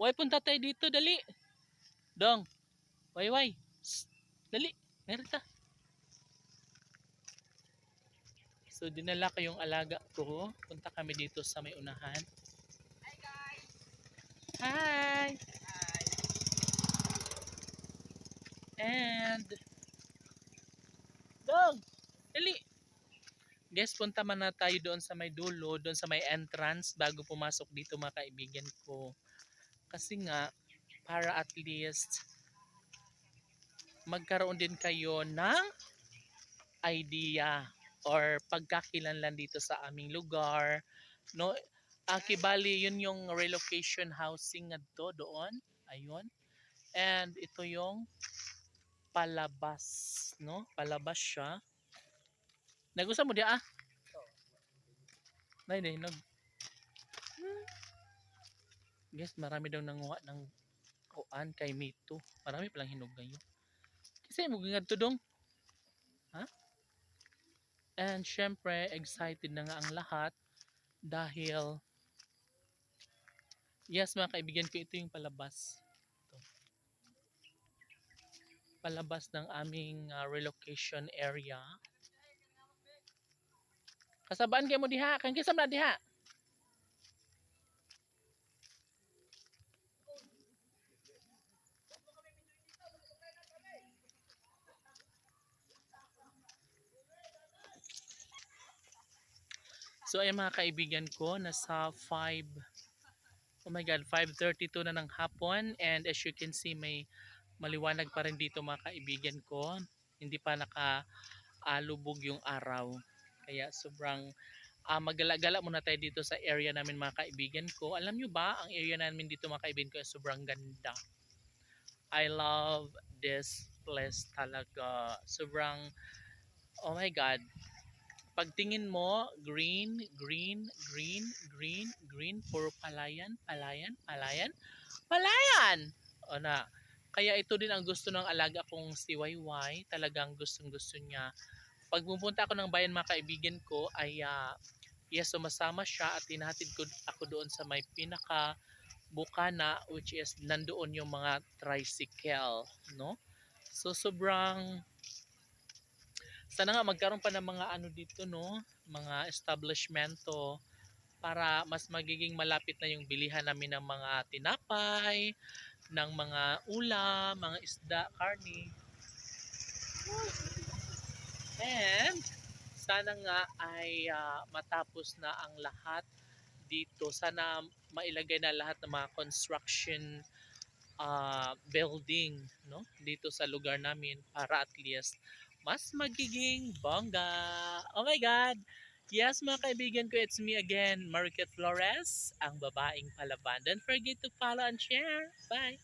Way punta tayo dito, dali. Dong. Way, way. Shh, Dali. Meron ta. So, dinala ko yung alaga ko. Punta kami dito sa may unahan. Hi guys! Hi! Hi! And... Dong! Dali! Guys, punta man na tayo doon sa may dulo, doon sa may entrance bago pumasok dito mga kaibigan ko. Kasi nga, para at least magkaroon din kayo ng idea or pagkakilanlan dito sa aming lugar. No, Akibali, yun yung relocation housing nga to doon. Ayun. And ito yung palabas, no? Palabas siya. Nagustuhan mo di ah? Nay, nay, nag... Guys, marami daw nanguha ng kuan kay Mito. Marami palang hinog ngayon. Kasi mo to dong. Ha? And syempre, excited na nga ang lahat dahil Yes, mga kaibigan ko, ito yung palabas. Ito. Palabas ng aming ah, relocation area. Kasabaan kayo mo diha. Kan kisam na diha. So ay mga kaibigan ko, nasa 5 Oh my god, 5.32 na ng hapon and as you can see may maliwanag pa rin dito mga kaibigan ko. Hindi pa nakaalubog yung araw. Kaya sobrang ah, magala-gala muna tayo dito sa area namin mga kaibigan ko. Alam nyo ba, ang area namin dito mga kaibigan ko ay sobrang ganda. I love this place talaga. Sobrang, oh my god, pagtingin mo, green, green, green, green, green, puro palayan, palayan, palayan, palayan! O na, kaya ito din ang gusto ng alaga kong si YY. Talagang gustong gusto niya. Pag pupunta ako ng bayan mga kaibigan ko, ay ah, yes, sumasama siya at hinahatid ko ako doon sa may pinaka bukana which is nandoon yung mga tricycle, no? So sobrang sana nga magkaroon pa ng mga ano dito no, mga establishmento para mas magiging malapit na yung bilihan namin ng mga tinapay, ng mga ulam, mga isda, karni. And sana nga ay ah, matapos na ang lahat dito. Sana mailagay na lahat ng mga construction ah, building no dito sa lugar namin para at least mas magiging bongga. Oh my God! Yes, mga kaibigan ko, it's me again, Mariket Flores, ang babaeng palaban. Don't forget to follow and share. Bye!